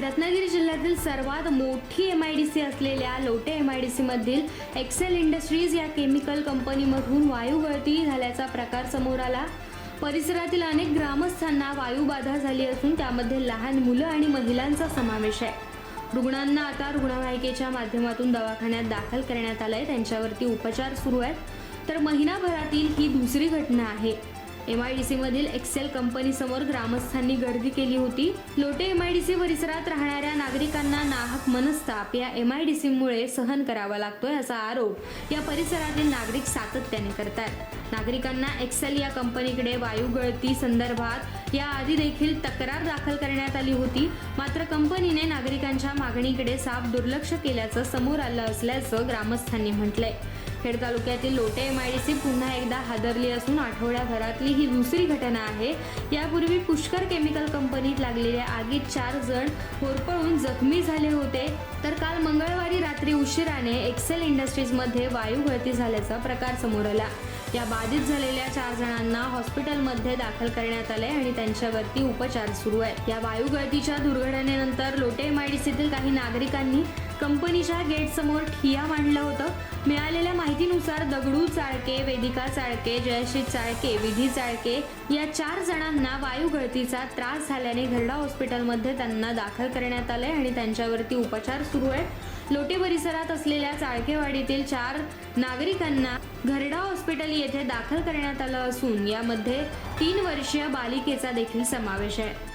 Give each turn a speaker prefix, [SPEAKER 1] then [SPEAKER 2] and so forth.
[SPEAKER 1] रत्नागिरी जिल्ह्यातील सर्वात मोठी एम आय डी सी असलेल्या लोटे एम आय डी सीमधील एक्सेल इंडस्ट्रीज या केमिकल कंपनीमधून वायू गळती झाल्याचा प्रकार समोर आला. परिसरातील अनेक ग्रामस्थांना वायूबाधा झाली असून त्यामध्ये लहान मुलं आणि महिलांचा समावेश आहे. रुग्णांना आता रुग्णवाहिकेच्या माध्यमातून दवाखान्यात दाखल करण्यात आलं आहे त्यांच्यावरती उपचार सुरू आहेत. तर महिनाभरातील ही दुसरी घटना आहे. एम आय डी सी मधील एक्सेल कंपनी समोर ग्रामस्थांनी गर्दी केली होती. Lote M I D C परिसरात राहणाऱ्या नागरिकांना नाहक मनस्ताप या एम आय डी सी मुळे सहन करावा लागतोय असा आरोप या परिसरातील नागरिक सातत्याने करतात नागरिकांना एक्सेल या कंपनीकडे वायू गळती संदर्भात या आधी देखील तक्रार दाखल करण्यात आली होती. मात्र कंपनीने नागरिकांच्या मागणीकडे साफ दुर्लक्ष केल्याचं समोर आलं असल्याचं ग्रामस्थांनी म्हटलंय. खेड तालुक्यातील Lote M I D C पुन्हा एकदा हादरली असून आठवड्याभरातली ही दुसरी घटना आहे. यापूर्वी पुष्कर केमिकल कंपनीत लागलेल्या आगीत चार जण होरपळून जखमी झाले होते. तर काल मंगळवारी रात्री उशिराने एक्सेल इंडस्ट्रीजमध्ये वायू गळती झाल्याचा प्रकार समोर आला. या बाधित झालेल्या चार जणांना हॉस्पिटलमध्ये दाखल करण्यात आले आणि त्यांच्यावरती उपचार सुरू आहेत. या वायू गळतीच्या दुर्घटनेनंतर लोटे एम काही नागरिकांनी कंपनीच्या गेट समोर ठिया मांडलं होतं. मिळालेल्या माहितीनुसार दगडू चाळके वेदिका चाळके जयश्री चाळके विधी चाळके या चार जणांना वायू गळतीचा त्रास झाल्याने घरडा हॉस्पिटलमध्ये त्यांना दाखल करण्यात आले आणि त्यांच्यावरती उपचार सुरू आहे. लोटे परिसरात असलेल्या चाळकेवाडीतील चार नागरिकांना घरडा हॉस्पिटल येथे दाखल करण्यात आलं असून यामध्ये तीन वर्षीय बालिकेचा देखील समावेश आहे.